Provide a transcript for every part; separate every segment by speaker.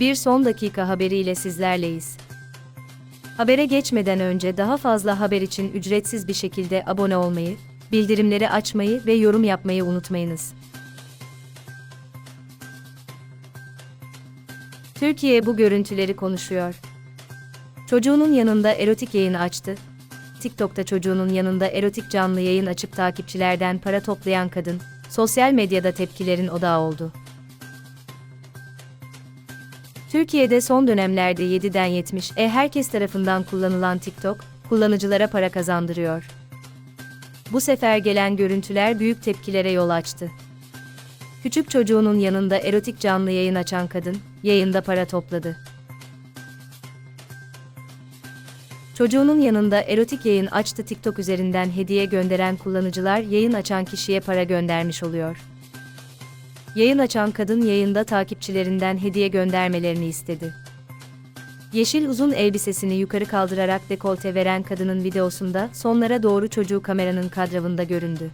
Speaker 1: Bir son dakika haberiyle sizlerleyiz. Habere geçmeden önce daha fazla haber için ücretsiz bir şekilde abone olmayı, bildirimleri açmayı ve yorum yapmayı unutmayınız. Türkiye bu görüntüleri konuşuyor. Çocuğunun yanında erotik yayın açtı. TikTok'ta çocuğunun yanında erotik canlı yayın açıp takipçilerden para toplayan kadın, sosyal medyada tepkilerin odağı oldu. Türkiye'de son dönemlerde 7'den 70'e herkes tarafından kullanılan TikTok, kullanıcılara para kazandırıyor. Bu sefer gelen görüntüler büyük tepkilere yol açtı. Küçük çocuğunun yanında erotik canlı yayın açan kadın, yayında para topladı. Çocuğunun yanında erotik yayın açtı TikTok üzerinden hediye gönderen kullanıcılar yayın açan kişiye para göndermiş oluyor. Yayın açan kadın yayında takipçilerinden hediye göndermelerini istedi. Yeşil uzun elbisesini yukarı kaldırarak dekolte veren kadının videosunda sonlara doğru çocuğu kameranın kadravında göründü.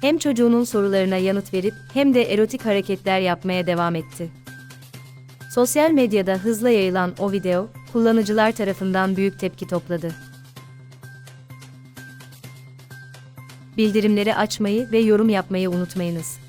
Speaker 1: Hem çocuğunun sorularına yanıt verip hem de erotik hareketler yapmaya devam etti. Sosyal medyada hızla yayılan o video, kullanıcılar tarafından büyük tepki topladı. Bildirimleri açmayı ve yorum yapmayı unutmayınız.